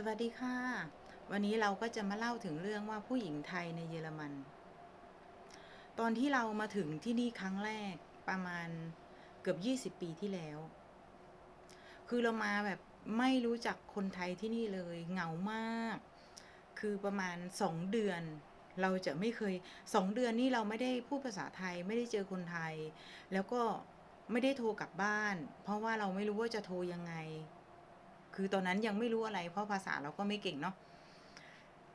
สวัสดีค่ะ วันนี้เราก็จะมาเล่าถึงเรื่องว่าผู้หญิงไทยในเยอรมัน ตอนที่เรามาถึงที่นี่ครั้งแรกประมาณเกือบ 20 ปีที่แล้ว คือเรามาแบบไม่รู้จักคนไทยที่นี่เลยเหงามาก คือประมาณ 2 เดือน เราจะไม่เคย2เดือนนี่เราไม่ได้พูดภาษาไทยไม่ได้เจอคนไทย แล้วก็ไม่ได้โทรกลับบ้าน เพราะว่าเราไม่รู้ว่าจะโทรยังไง คือตอนนั้นยังไม่รู้อะไร เพราะภาษาเราก็ไม่เก่งเนาะ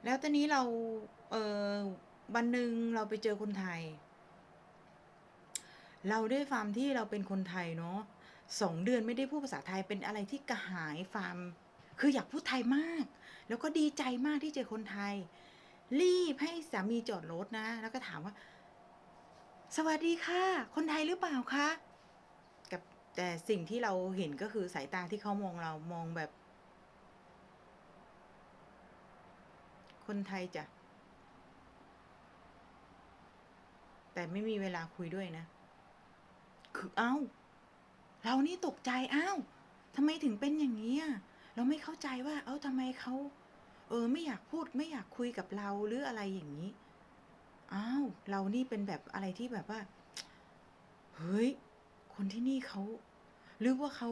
แล้วตอนนี้เราเออวันหนึ่งเราไปเจอคนไทย เราด้วยความที่เราเป็นคนไทยเนาะสองเดือนไม่ได้พูดภาษาไทยเป็นอะไรที่กระหายความคืออยากพูดไทยมาก แล้วก็ดีใจมากที่เจอคนไทย รีบให้สามีจอดรถนะ แล้วก็ถามว่า สวัสดีค่ะ คนไทยหรือเปล่าคะ แต่สิ่งที่เราเห็นก็คือสายตาที่เขามองเรามองแบบ คนไทยจ้ะ แต่ไม่มีเวลาคุยด้วยนะ คือเอ้า เรานี่ตกใจอ้าวทำไมถึงเป็นอย่างนี้อะเราไม่เข้าใจว่า เอ้าทำไมเขาเออ ไม่อยากพูดไม่อยากคุยกับเราหรืออะไรอย่างนี้ อ้าว เรานี่เป็นแบบอะไรที่แบบว่า เฮ้ย คนที่นี่เขาหรือว่าเขา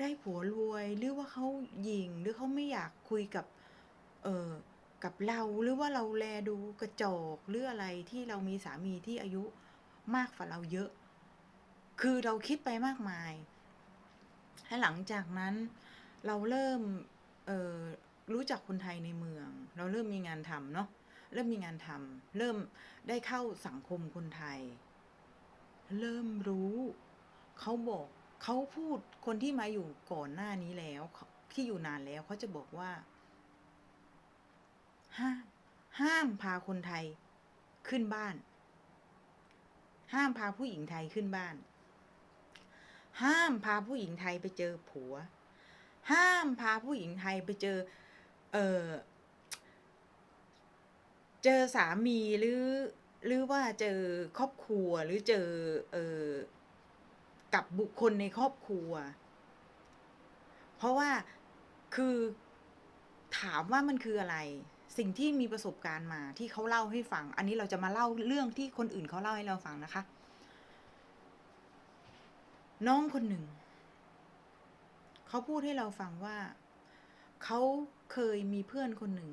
ได้ผัวรวยหรือว่าเขาหยิงหรือเขาไม่อยากคุยกับ เออกับเราหรือว่าเราแลดูกระจกหรืออะไรที่เรามีสามีที่อายุมากกว่าเราเยอะ คือเราคิดไปมากมายและหลังจากนั้นเราเริ่มเออรู้จักคนไทยในเมือง เราเริ่มมีงานทำเนาะเริ่มมีงานทำเริ่มได้เข้าสังคมคนไทย เริ่มรู้ เขาบอกเขาพูดคนที่มาอยู่ก่อนหน้านี้แล้วที่อยู่นานแล้วเขาจะบอกว่าห้ามห้ามพาคนไทยขึ้นบ้าน ห้ามพาผู้หญิงไทยขึ้นบ้าน ห้ามพาผู้หญิงไทยไปเจอผัว ห้ามพาผู้หญิงไทยไปเจอ เออเจอสามีหรือ หรือว่าเจอครอบครัวหรือเจอ เออ กับบุคคลในครอบครัว เพราะว่าคือถามว่ามันคืออะไร สิ่งที่มีประสบการณ์มาที่เขาเล่าให้ฟัง อันนี้เราจะมาเล่าเรื่องที่คนอื่นเขาเล่าให้เราฟังนะคะ น้องคนหนึ่ง เขาพูดให้เราฟังว่า เขาเคยมีเพื่อนคนหนึ่ง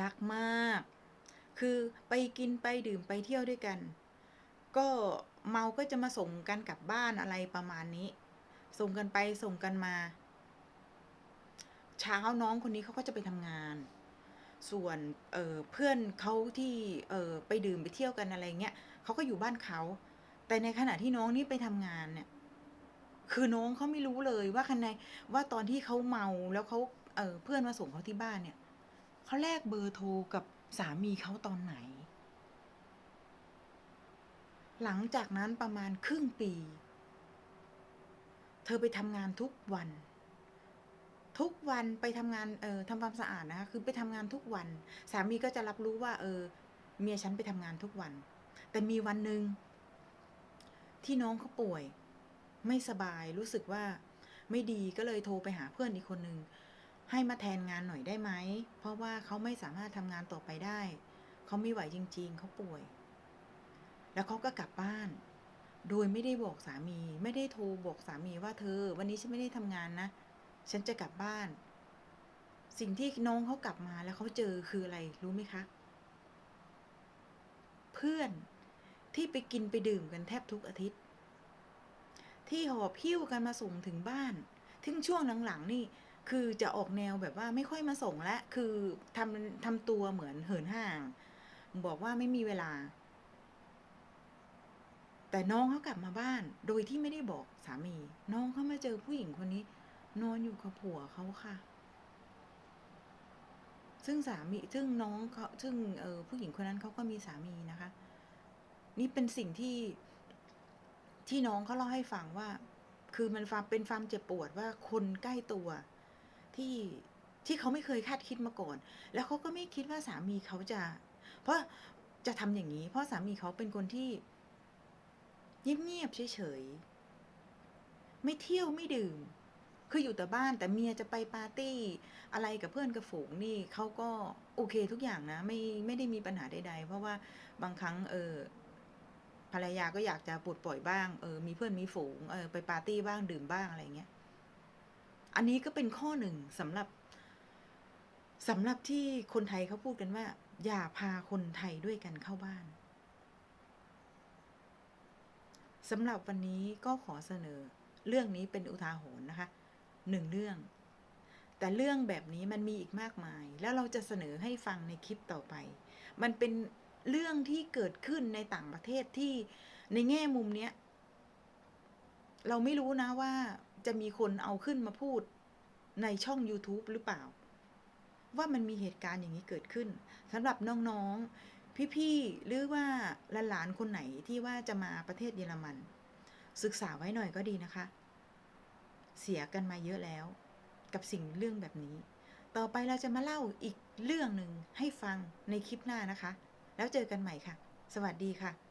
รักมาก คือไปกินไปดื่มไปเที่ยวด้วยกัน ก็เมาก็จะมาส่งกันกลับบ้านอะไรประมาณนี้ ส่งกันไปส่งกันมา เช้าน้องคนนี้เขาก็จะไปทำงาน ส่วนเเพื่อนเขาที่เไปดื่มไปเที่ยวกันอะไรเงี้ยเขาก็อยู่บ้านเขาแต่ในขณะที่น้องนี่ไปทำงานเนี่ย คือน้องเขาไม่รู้เลยว่าคันในว่าตอนที่เขาเมาแล้วเขาเเพื่อนมาส่งเขาที่บ้านเนี่ยเขาแลกเบอร์โทรกับสามีเขาตอนไหน หลังจากนั้นประมาณครึ่งปี เธอไปทำงานทุกวัน ทุกวันไปทำงานเออทำความสะอาดนะคะคือไปทำงานทุกวัน สามีก็จะรับรู้ว่า เออ เมียฉันไปทำงานทุกวัน แต่มีวันหนึ่งที่น้องเขาป่วย ไม่สบายรู้สึกว่าไม่ดีก็เลยโทรไปหาเพื่อนอีกคนหนึ่งให้มาแทนงานหน่อยได้ไหม เพราะว่าเขาไม่สามารถทำงานต่อไปได้ เขาไม่ไหวจริง ๆ เขาป่วย แล้วเขาก็กลับบ้าน โดยไม่ได้บอกสามี ไม่ได้โทรบอกสามีว่าเธอ วันนี้ฉันไม่ได้ทำงานนะ ฉันจะกลับบ้าน สิ่งที่น้องเขากลับมาแล้วเขาเจอคืออะไรรู้ไหมคะ เพื่อนที่ไปกินไปดื่มกันแทบทุกอาทิตย์ ที่หอบพิ้วกันมาส่งถึงบ้านทึงช่วงหลังๆนี่คือจะออกแนวแบบว่าไม่ค่อยมาส่งและ คือทำทำตัวเหมือนเหินห่าง บอกว่าไม่มีเวลา แต่น้องเขากลับมาบ้าน โดยที่ไม่ได้บอกสามี น้องเขามาเจอผู้หญิงคนนี้ นอนอยู่กับผัวเขาค่ะ ซึ่งสามีซึ่งน้องเขาซึ่งเออผู้หญิงคนนั้นเขาก็มีสามีนะคะ นี่เป็นสิ่งที่ที่น้องเขาเล่าให้ฟังว่า คือมันฟาร์มเป็นฟาร์มเจ็บปวดว่าคนใกล้ตัวที่ที่เขาไม่เคยคาดคิดมาก่อน แล้วเขาก็ไม่คิดว่าสามีเขาจะ เพราะจะทำอย่างนี้ เพราะสามีเขาเป็นคนที่ เงียบๆเฉยๆไม่เที่ยวไม่ดื่ม คืออยู่แต่บ้านแต่เมียจะไปปาร์ตี้ อะไรกับเพื่อนกับฝูงนี่เขาก็โอเคทุกอย่างนะ ไม่ไม่ได้มีปัญหาใดๆ เพราะว่าบางครั้งเออภรรยาก็อยากจะปลดปล่อยบ้าง เออ มีเพื่อนมีฝูง เออ ไปปาร์ตี้บ้างดื่มบ้างอะไรเงี้ย อันนี้ก็เป็นข้อหนึ่งสำหรับสำหรับที่คนไทยเขาพูดกันว่า อย่าพาคนไทยด้วยกันเข้าบ้าน สำหรับวันนี้ก็ขอเสนอเรื่องนี้เป็นอุทาหรณ์นะคะหนึ่งเรื่อง แต่เรื่องแบบนี้มันมีอีกมากมาย แล้วเราจะเสนอให้ฟังในคลิปต่อไป มันเป็นเรื่องที่เกิดขึ้นในต่างประเทศที่ในแง่มุมเนี้ย เราไม่รู้นะว่าจะมีคนเอาขึ้นมาพูดในช่อง YouTube หรือเปล่า ว่ามันมีเหตุการณ์อย่างนี้เกิดขึ้นสำหรับน้องๆ พี่ๆหรือว่าหลานๆคนไหนที่ว่าจะมาประเทศเยอรมัน ศึกษาไว้หน่อยก็ดีนะคะ เสียกันมาเยอะแล้ว กับสิ่งเรื่องแบบนี้ ต่อไปเราจะมาเล่าอีกเรื่องหนึ่งให้ฟังในคลิปหน้านะคะ แล้วเจอกันใหม่ค่ะ สวัสดีค่ะ